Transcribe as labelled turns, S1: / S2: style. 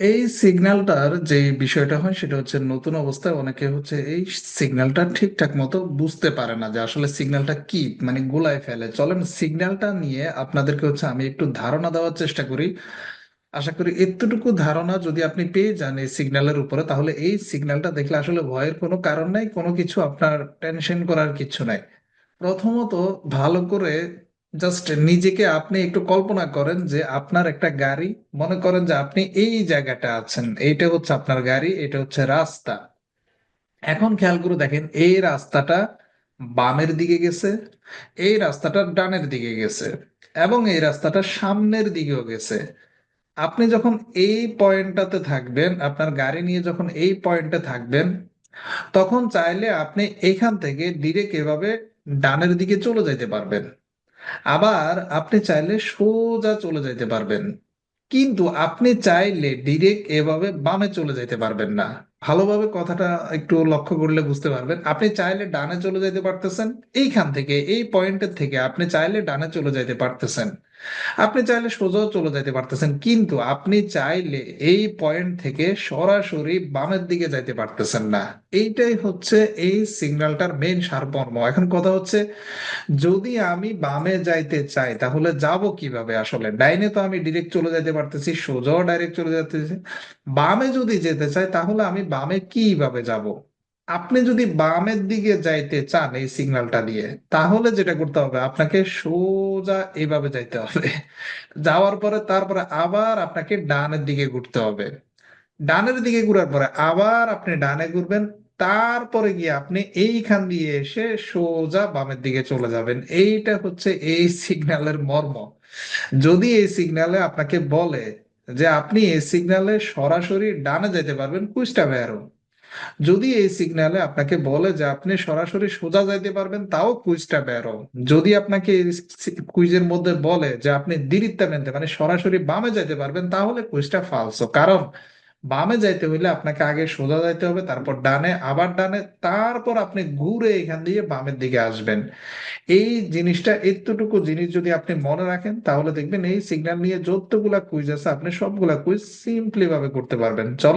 S1: এই সিগন্যালটার যে বিষয়টা হয় সেটা হচ্ছে নতুন অবস্থায় অনেকে হচ্ছে এই সিগন্যালটা ঠিকঠাক মতো বুঝতে পারে না যে আসলে সিগন্যালটা কি মানে গোলায় ফেলে। চলেন সিগন্যালটা নিয়ে আপনাদেরকে হচ্ছে আমি একটু ধারণা দেওয়ার চেষ্টা করি। আশা করি এতটুকু ধারণা যদি আপনি পেয়ে যান এই সিগন্যালের উপরে, তাহলে এই সিগন্যালটা দেখলে আসলে ভয়ের কোনো কারণ নাই, কোনো কিছু আপনার টেনশন করার কিছু নাই। প্রথমত ভালো করে জাস্ট নিজেকে আপনি একটু কল্পনা করেন যে আপনার একটা গাড়ি, মনে করেন যে আপনি এই জায়গাটা আছেন, এইটা হচ্ছে আপনার গাড়ি, এটা হচ্ছে রাস্তা। এখন খেয়াল করে দেখেন, এই রাস্তাটা বামের দিকে গেছে, এই রাস্তাটা ডানের দিকে গেছে এবং এই রাস্তাটা সামনের দিকেও গেছে। আপনি যখন এই পয়েন্টটাতে থাকবেন, আপনার গাড়ি নিয়ে যখন এই পয়েন্টে থাকবেন, তখন চাইলে আপনি এখান থেকে ডিরেক্ট এভাবে ডানের দিকে চলে যেতে পারবেন। আবার আপনি চাইলে সোজা চলে যাইতে পারবেন। কিন্তু আপনি চাইলে ডিরেক্ট এভাবে বামে চলে যাইতে পারবেন না। ভালোভাবে কথাটা একটু লক্ষ্য করলে বুঝতে পারবেন। আপনি চাইলে ডানে চলে যেতে পারতেছেন, এইখান থেকে, এই পয়েন্টের থেকে আপনি চাইলে ডানে চলে যেতে পারতেছেন। আপনি চাইলে সোজাও চলে যেতে পারতেছেন, কিন্তু আপনি চাইলে এই পয়েন্ট থেকে সরাসরি বামের দিকে যাইতে পারতেছেন না। এইটাই হচ্ছে এই সিগন্যালটার মেইন সারমর্ম। এখন কথা হচ্ছে, যদি আমি বামে যাইতে চাই, তাহলে যাব কীভাবে আসলে? ডাইনে তো আমি ডিরেক্ট চলে যেতে পারতেছি, সোজাও ডাইরেক্ট চলে যেতেছি বামে যদি যেতে চাই, তাহলে আমি বামে কীভাবে যাব? আপনি যদি বামের দিকে যাইতে চান এই সিগন্যালটা দিয়ে, তাহলে যেটা করতে হবে, আপনাকে সোজা এইভাবে যাইতে হবে। যাওয়ার পরে তারপরে আবার আপনাকে ডানের দিকে ঘুরতে হবে। ডানের দিকে ঘুরার পরে আবার আপনি ডানে ঘুরবেন, তারপরে গিয়ে আপনি এইখান দিয়ে এসে সোজা বামের দিকে চলে যাবেন। এইটা হচ্ছে এই সিগন্যালের মর্ম। যদি এই সিগন্যালে আপনাকে বলে যে আপনি এই সিগনালে সরাসরি ডানে যেতে পারবেন কুইস্টা ভ্যারো। যদি এই সিগনালে আপনাকে বলে যে আপনি সরাসরি সোজা যাইতে পারবেন, তাও কুইজটা বেরো যদি আপনাকে কুইজের মধ্যে বলে যে আপনি দিরিত্যামেন্তে মানে সরাসরি বামে যাইতে পারবেন, তাহলে কুইজটা ফালসো কারণ বামে যাইতে হইলে আপনাকে আগে সোজা যাইতে হবে, তারপর ডানে, আবার ডানে, তারপর আপনি ঘুরে এখান দিয়ে বামের দিকে আসবেন। এই জিনিসটা, এতটুকু জিনিস যদি আপনি মনে রাখেন, তাহলে দেখবেন এই সিগন্যাল নিয়ে যতগুলা কুইজ আছে, আপনি সবগুলা কুইজ সিম্পলি ভাবে করতে পারবেন। চলেন